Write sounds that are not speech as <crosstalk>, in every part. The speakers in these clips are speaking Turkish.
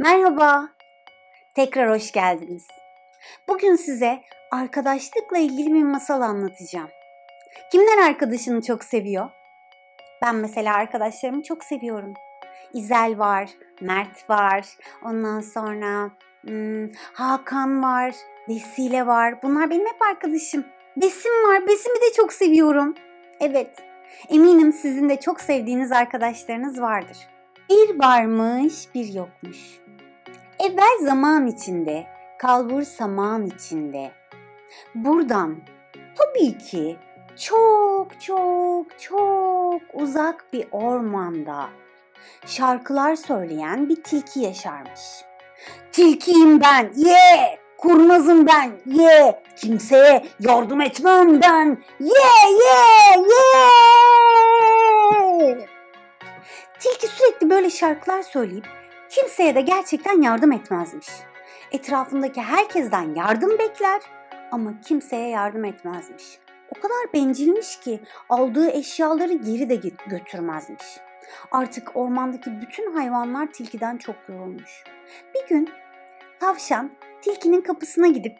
Merhaba. Tekrar hoş geldiniz. Bugün size arkadaşlıkla ilgili bir masal anlatacağım. Kimler arkadaşını çok seviyor? Ben mesela arkadaşlarımı çok seviyorum. İzel var, Mert var, ondan sonra hmm, Hakan var, Vesile var. Bunlar benim hep arkadaşım. Besim var, Besim'i de çok seviyorum. Evet, eminim sizin de çok sevdiğiniz arkadaşlarınız vardır. Bir varmış, bir yokmuş. Evvel zaman içinde, kalbur saman içinde. Buradan tabii ki çok çok çok uzak bir ormanda şarkılar söyleyen bir tilki yaşarmış. Tilkiyim ben, ye! Kurnazım ben, ye! Kimseye yardım etmem ben, ye ye ye! Tilki sürekli böyle şarkılar söyleyip kimseye de gerçekten yardım etmezmiş. Etrafındaki herkesten yardım bekler ama kimseye yardım etmezmiş. O kadar bencilmiş ki aldığı eşyaları geri de götürmezmiş. Artık ormandaki bütün hayvanlar tilkiden çok yorulmuş. Bir gün tavşan tilkinin kapısına gidip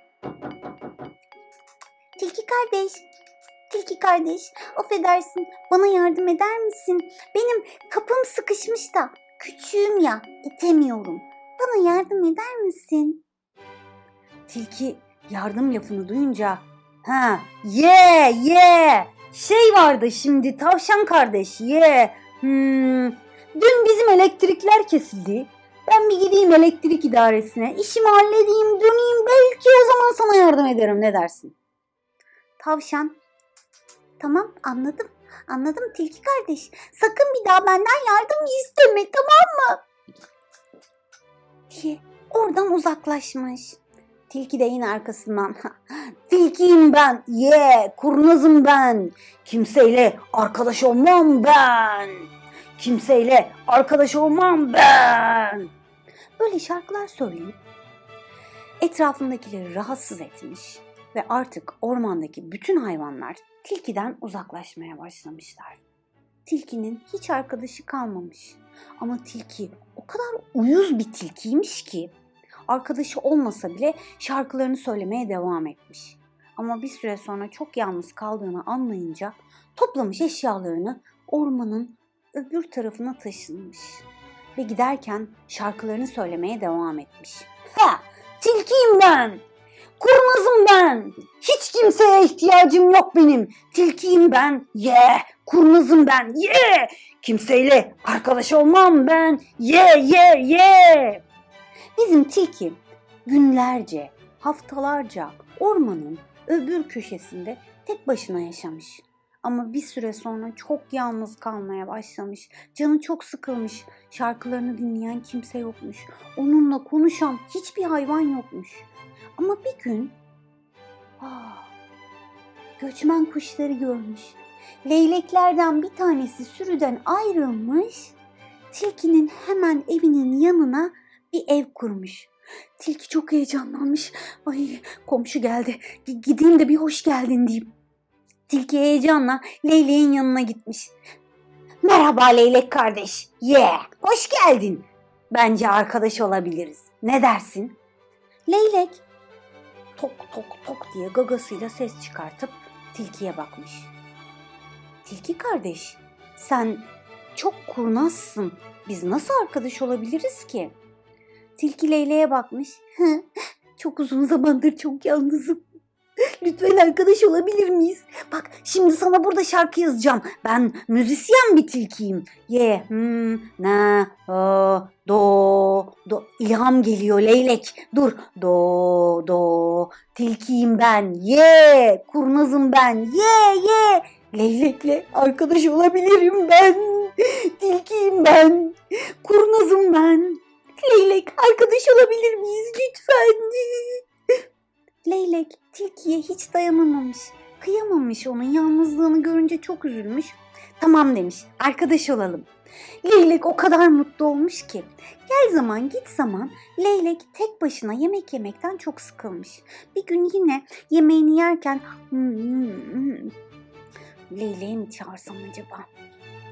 Tilki kardeş, Tilki kardeş, affedersin bana yardım eder misin? Benim kapım sıkışmış da küçüğüm ya itemiyorum. Bana yardım eder misin? Tilki yardım lafını duyunca ha ye ye şey vardı şimdi tavşan kardeş ye hmm, dün bizim elektrikler kesildi. Ben bir gideyim elektrik idaresine işimi halledeyim döneyim belki o zaman sana yardım ederim ne dersin? Tavşan Tamam anladım. Anladım tilki kardeş. Sakın bir daha benden yardım isteme tamam mı? diye oradan uzaklaşmış. Tilki de yine arkasından. <laughs> Tilkiyim ben. Ye, kurnazım ben. Kimseyle arkadaş olmam ben. Kimseyle arkadaş olmam ben. Böyle şarkılar söyleyip etrafındakileri rahatsız etmiş ve artık ormandaki bütün hayvanlar tilkiden uzaklaşmaya başlamışlar. Tilkinin hiç arkadaşı kalmamış. Ama tilki o kadar uyuz bir tilkiymiş ki arkadaşı olmasa bile şarkılarını söylemeye devam etmiş. Ama bir süre sonra çok yalnız kaldığını anlayınca toplamış eşyalarını ormanın öbür tarafına taşınmış. Ve giderken şarkılarını söylemeye devam etmiş. Ha! Tilkiyim ben! Kurnazım ben. Hiç kimseye ihtiyacım yok benim. Tilkiyim ben. Ye. Kurnazım ben. Ye. Kimseyle arkadaş olmam ben. Ye ye ye. Bizim tilki günlerce, haftalarca ormanın öbür köşesinde tek başına yaşamış. Ama bir süre sonra çok yalnız kalmaya başlamış. Canı çok sıkılmış. Şarkılarını dinleyen kimse yokmuş. Onunla konuşan hiçbir hayvan yokmuş. Ama bir gün ah, göçmen kuşları görmüş. Leyleklerden bir tanesi sürüden ayrılmış. Tilkinin hemen evinin yanına bir ev kurmuş. Tilki çok heyecanlanmış. Ay komşu geldi. G- Gideyim de bir hoş geldin diyeyim. Tilki heyecanla leyleğin yanına gitmiş. Merhaba leylek kardeş. Ye, hoş geldin. Bence arkadaş olabiliriz. Ne dersin? Leylek tok tok tok diye gagasıyla ses çıkartıp tilkiye bakmış. Tilki kardeş, sen çok kurnazsın. Biz nasıl arkadaş olabiliriz ki? Tilki Leyle'ye bakmış. "Hı, <laughs> çok uzun zamandır çok yalnızım. Lütfen arkadaş olabilir miyiz? Bak şimdi sana burada şarkı yazacağım. Ben müzisyen bir tilkiyim. Ye, hmm, na, o, do, do. İlham geliyor leylek. Dur. Do, do. Tilkiyim ben. Ye, kurnazım ben. Ye, ye. Leylekle arkadaş olabilirim ben. Tilkiyim ben. Kurnazım ben. Leylek arkadaş olabilir miyiz lütfen? Leylek tilkiye hiç dayanamamış. Kıyamamış onun yalnızlığını görünce çok üzülmüş. Tamam demiş arkadaş olalım. Leylek o kadar mutlu olmuş ki. Gel zaman git zaman Leylek tek başına yemek yemekten çok sıkılmış. Bir gün yine yemeğini yerken "Hmm, Leylek'i mi çağırsam acaba?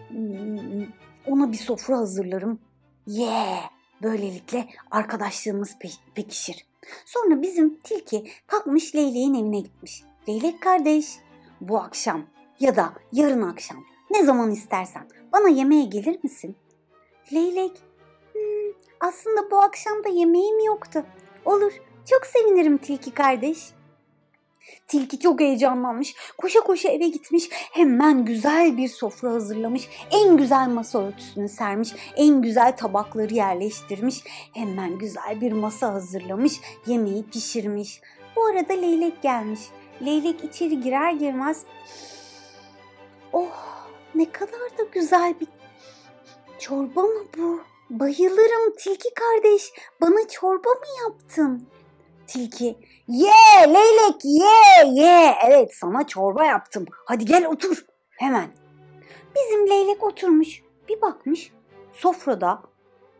Hmm, Ona bir sofra hazırlarım. Ye Böylelikle arkadaşlığımız pe- pekişir. Sonra bizim tilki kalkmış Leylek'in evine gitmiş. Leylek kardeş bu akşam ya da yarın akşam ne zaman istersen bana yemeğe gelir misin? Leylek "Hmm, aslında bu akşam da yemeğim yoktu. Olur çok sevinirim tilki kardeş. Tilki çok heyecanlanmış. Koşa koşa eve gitmiş. Hemen güzel bir sofra hazırlamış. En güzel masa örtüsünü sermiş. En güzel tabakları yerleştirmiş. Hemen güzel bir masa hazırlamış. Yemeği pişirmiş. Bu arada leylek gelmiş. Leylek içeri girer girmez Oh ne kadar da güzel bir çorba mı bu? Bayılırım tilki kardeş. Bana çorba mı yaptın? Tilki ye leylek ye ye. Evet sana çorba yaptım. Hadi gel otur hemen. Bizim leylek oturmuş. Bir bakmış sofrada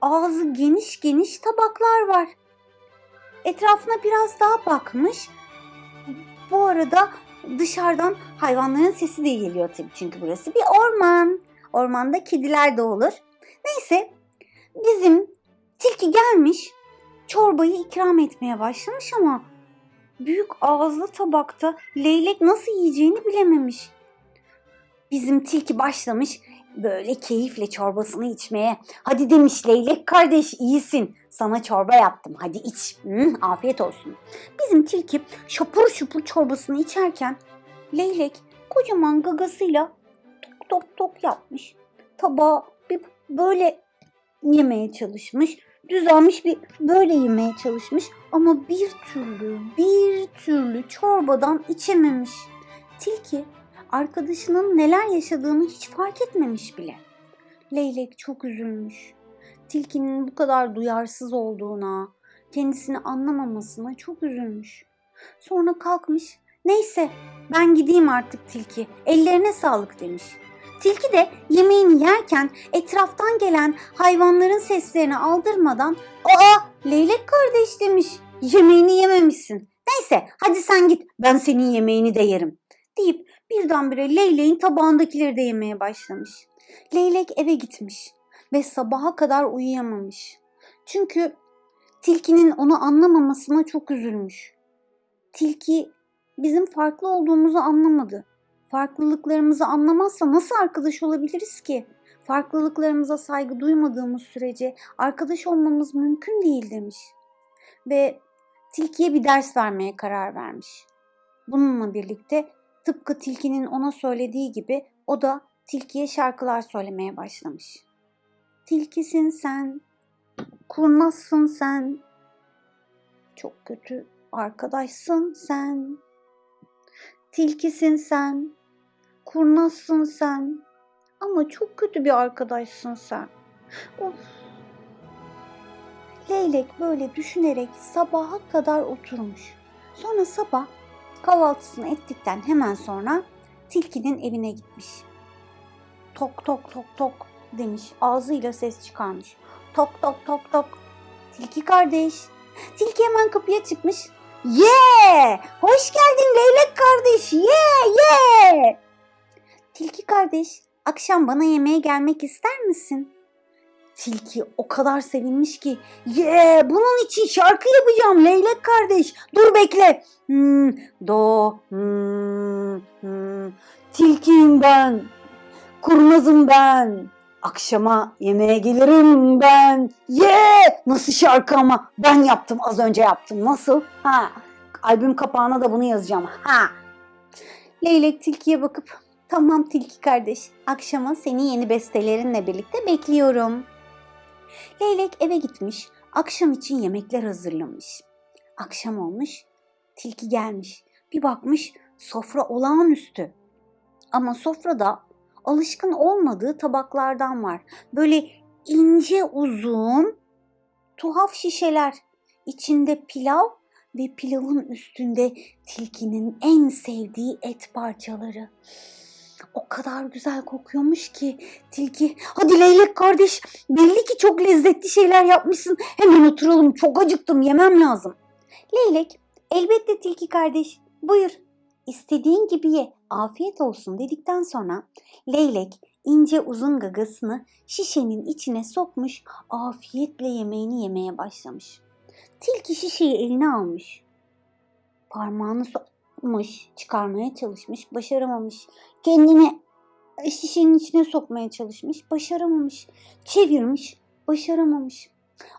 ağzı geniş geniş tabaklar var. Etrafına biraz daha bakmış. Bu arada dışarıdan hayvanların sesi de geliyor tabii çünkü burası bir orman. Ormanda kediler de olur. Neyse bizim tilki gelmiş çorbayı ikram etmeye başlamış ama büyük ağızlı tabakta leylek nasıl yiyeceğini bilememiş. Bizim tilki başlamış böyle keyifle çorbasını içmeye. Hadi demiş leylek kardeş iyisin. Sana çorba yaptım. Hadi iç. Hı, afiyet olsun. Bizim tilki şapur şupur çorbasını içerken leylek kocaman gagasıyla tok tok tok yapmış. Tabağı bir böyle yemeye çalışmış. Düzelmiş bir böyle yemeye çalışmış ama bir türlü bir türlü çorbadan içememiş. Tilki arkadaşının neler yaşadığını hiç fark etmemiş bile. Leylek çok üzülmüş. Tilkinin bu kadar duyarsız olduğuna, kendisini anlamamasına çok üzülmüş. Sonra kalkmış. Neyse ben gideyim artık tilki. Ellerine sağlık demiş. Tilki de yemeğini yerken etraftan gelen hayvanların seslerini aldırmadan ''Aa leylek kardeş'' demiş. ''Yemeğini yememişsin. Neyse hadi sen git ben senin yemeğini de yerim.'' deyip birdenbire leyleğin tabağındakileri de yemeye başlamış. Leylek eve gitmiş ve sabaha kadar uyuyamamış. Çünkü tilkinin onu anlamamasına çok üzülmüş. Tilki bizim farklı olduğumuzu anlamadı. Farklılıklarımızı anlamazsa nasıl arkadaş olabiliriz ki? Farklılıklarımıza saygı duymadığımız sürece arkadaş olmamız mümkün değil demiş. Ve tilkiye bir ders vermeye karar vermiş. Bununla birlikte tıpkı tilkinin ona söylediği gibi o da tilkiye şarkılar söylemeye başlamış. Tilkisin sen, kurnazsın sen, çok kötü arkadaşsın sen. Tilkisin sen, kurnazsın sen ama çok kötü bir arkadaşsın sen. Of. Leylek böyle düşünerek sabaha kadar oturmuş. Sonra sabah kahvaltısını ettikten hemen sonra tilkinin evine gitmiş. Tok tok tok tok demiş. Ağzıyla ses çıkarmış. Tok tok tok tok. Tilki kardeş. Tilki hemen kapıya çıkmış. Ye! Yeah! Hoş geldin leylek kardeş. Ye! Yeah, ye! Yeah! Tilki kardeş, akşam bana yemeğe gelmek ister misin? Tilki o kadar sevinmiş ki, ye yeah, bunun için şarkı yapacağım leylek kardeş. Dur bekle. Hmm, do, hmm, hmm. Tilkiyim ben, kurnazım ben. Akşama yemeğe gelirim ben. Ye! Yeah! Nasıl şarkı ama ben yaptım az önce yaptım. Nasıl? Ha. Albüm kapağına da bunu yazacağım. Ha. Leylek tilkiye bakıp tamam tilki kardeş akşama seni yeni bestelerinle birlikte bekliyorum. Leylek eve gitmiş. Akşam için yemekler hazırlamış. Akşam olmuş. Tilki gelmiş. Bir bakmış sofra olağanüstü. Ama sofrada alışkın olmadığı tabaklardan var. Böyle ince uzun tuhaf şişeler. İçinde pilav ve pilavın üstünde tilkinin en sevdiği et parçaları. O kadar güzel kokuyormuş ki tilki hadi leylek kardeş belli ki çok lezzetli şeyler yapmışsın hemen oturalım çok acıktım yemem lazım. Leylek elbette tilki kardeş buyur istediğin gibi ye afiyet olsun dedikten sonra leylek ince uzun gagasını şişenin içine sokmuş, afiyetle yemeğini yemeye başlamış. Tilki şişeyi eline almış. Parmağını sokmuş, çıkarmaya çalışmış, başaramamış. Kendini şişenin içine sokmaya çalışmış, başaramamış. Çevirmiş, başaramamış.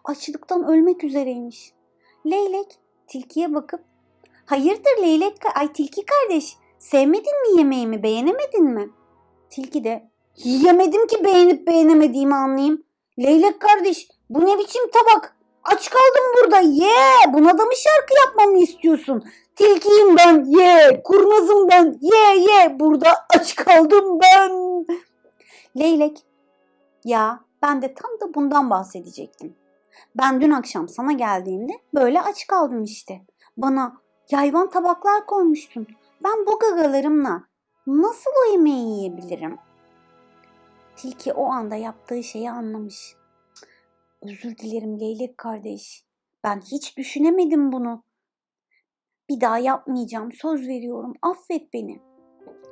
Açlıktan ölmek üzereymiş. Leylek tilkiye bakıp Hayırdır leylek, ay tilki kardeş sevmedin mi yemeğimi beğenemedin mi? Tilki de yemedim ki beğenip beğenemediğimi anlayayım. Leylek kardeş bu ne biçim tabak? Aç kaldım burada ye buna da mı şarkı yapmamı istiyorsun? Tilkiyim ben ye kurnazım ben ye ye burada aç kaldım ben. Leylek ya ben de tam da bundan bahsedecektim. Ben dün akşam sana geldiğimde böyle aç kaldım işte. Bana yayvan tabaklar koymuştun. Ben bu gagalarımla nasıl o yemeği yiyebilirim? Tilki o anda yaptığı şeyi anlamış. Özür dilerim Leylek kardeş. Ben hiç düşünemedim bunu. Bir daha yapmayacağım. Söz veriyorum. Affet beni.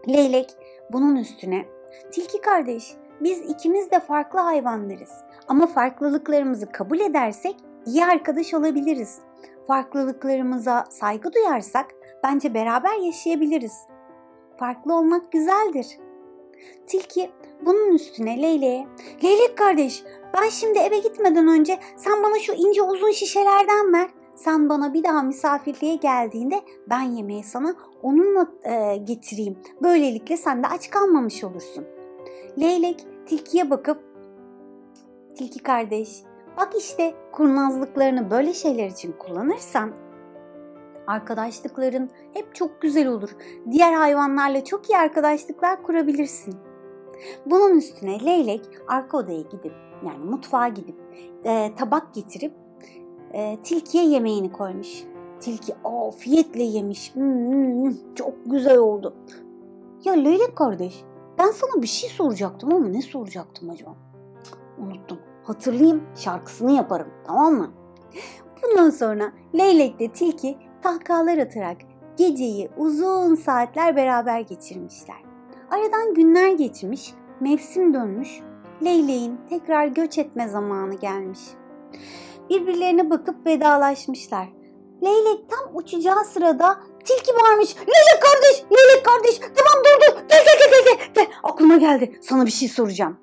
Leylek bunun üstüne. Tilki kardeş, biz ikimiz de farklı hayvanlarız. Ama farklılıklarımızı kabul edersek iyi arkadaş olabiliriz. Farklılıklarımıza saygı duyarsak bence beraber yaşayabiliriz. Farklı olmak güzeldir. Tilki bunun üstüne Leyle'ye, Leylek kardeş ben şimdi eve gitmeden önce sen bana şu ince uzun şişelerden ver. Sen bana bir daha misafirliğe geldiğinde ben yemeği sana onunla e, getireyim. Böylelikle sen de aç kalmamış olursun. Leylek tilkiye bakıp Tilki kardeş bak işte kurnazlıklarını böyle şeyler için kullanırsan arkadaşlıkların hep çok güzel olur. Diğer hayvanlarla çok iyi arkadaşlıklar kurabilirsin. Bunun üstüne leylek arka odaya gidip yani mutfağa gidip e, tabak getirip e, tilkiye yemeğini koymuş. Tilki afiyetle yemiş. Hmm, çok güzel oldu. Ya leylek kardeş ben sana bir şey soracaktım ama ne soracaktım acaba? Unuttum. Hatırlayayım şarkısını yaparım tamam mı? Bundan sonra Leylek de Tilki kahkahalar atarak geceyi uzun saatler beraber geçirmişler. Aradan günler geçmiş, mevsim dönmüş, Leylek'in tekrar göç etme zamanı gelmiş. Birbirlerine bakıp vedalaşmışlar. Leylek tam uçacağı sırada tilki varmış. Leylek kardeş, Leylek kardeş. Tamam dur dur. Gel gel gel gel. gel. Aklıma geldi. Sana bir şey soracağım.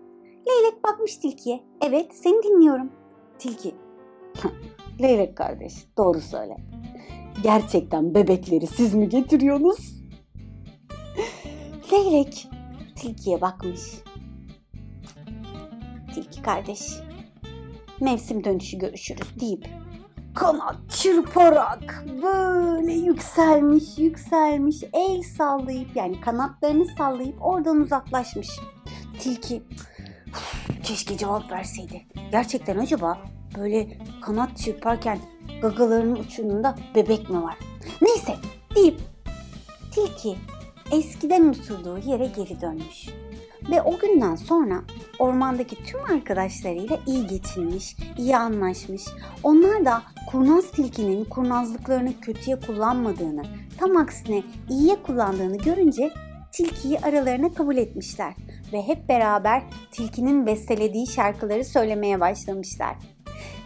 Leylek bakmış tilkiye. Evet seni dinliyorum. Tilki. <laughs> Leylek kardeş doğru söyle. Gerçekten bebekleri siz mi getiriyorsunuz? <laughs> Leylek tilkiye bakmış. Tilki kardeş mevsim dönüşü görüşürüz deyip kanat çırparak böyle yükselmiş yükselmiş el sallayıp yani kanatlarını sallayıp oradan uzaklaşmış. Tilki keşke cevap verseydi. Gerçekten acaba böyle kanat çırparken gagalarının uçunda bebek mi var? Neyse deyip tilki eskiden oturduğu yere geri dönmüş. Ve o günden sonra ormandaki tüm arkadaşlarıyla iyi geçinmiş, iyi anlaşmış. Onlar da kurnaz tilkinin kurnazlıklarını kötüye kullanmadığını, tam aksine iyiye kullandığını görünce tilkiyi aralarına kabul etmişler ve hep beraber tilkinin bestelediği şarkıları söylemeye başlamışlar.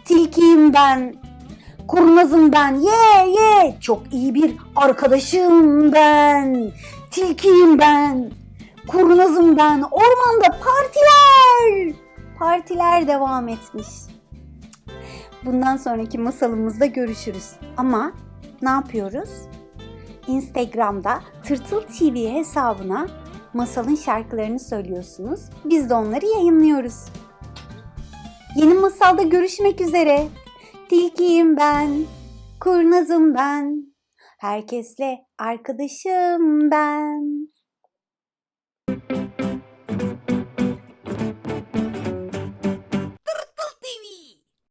Tilkiyim ben, kurnazım ben, ye ye, çok iyi bir arkadaşım ben. Tilkiyim ben, kurnazım ben, ormanda partiler. Partiler devam etmiş. Bundan sonraki masalımızda görüşürüz. Ama ne yapıyoruz? Instagram'da Tırtıl TV hesabına masalın şarkılarını söylüyorsunuz. Biz de onları yayınlıyoruz. Yeni masalda görüşmek üzere. Tilkiyim ben, kurnazım ben. Herkesle arkadaşım ben.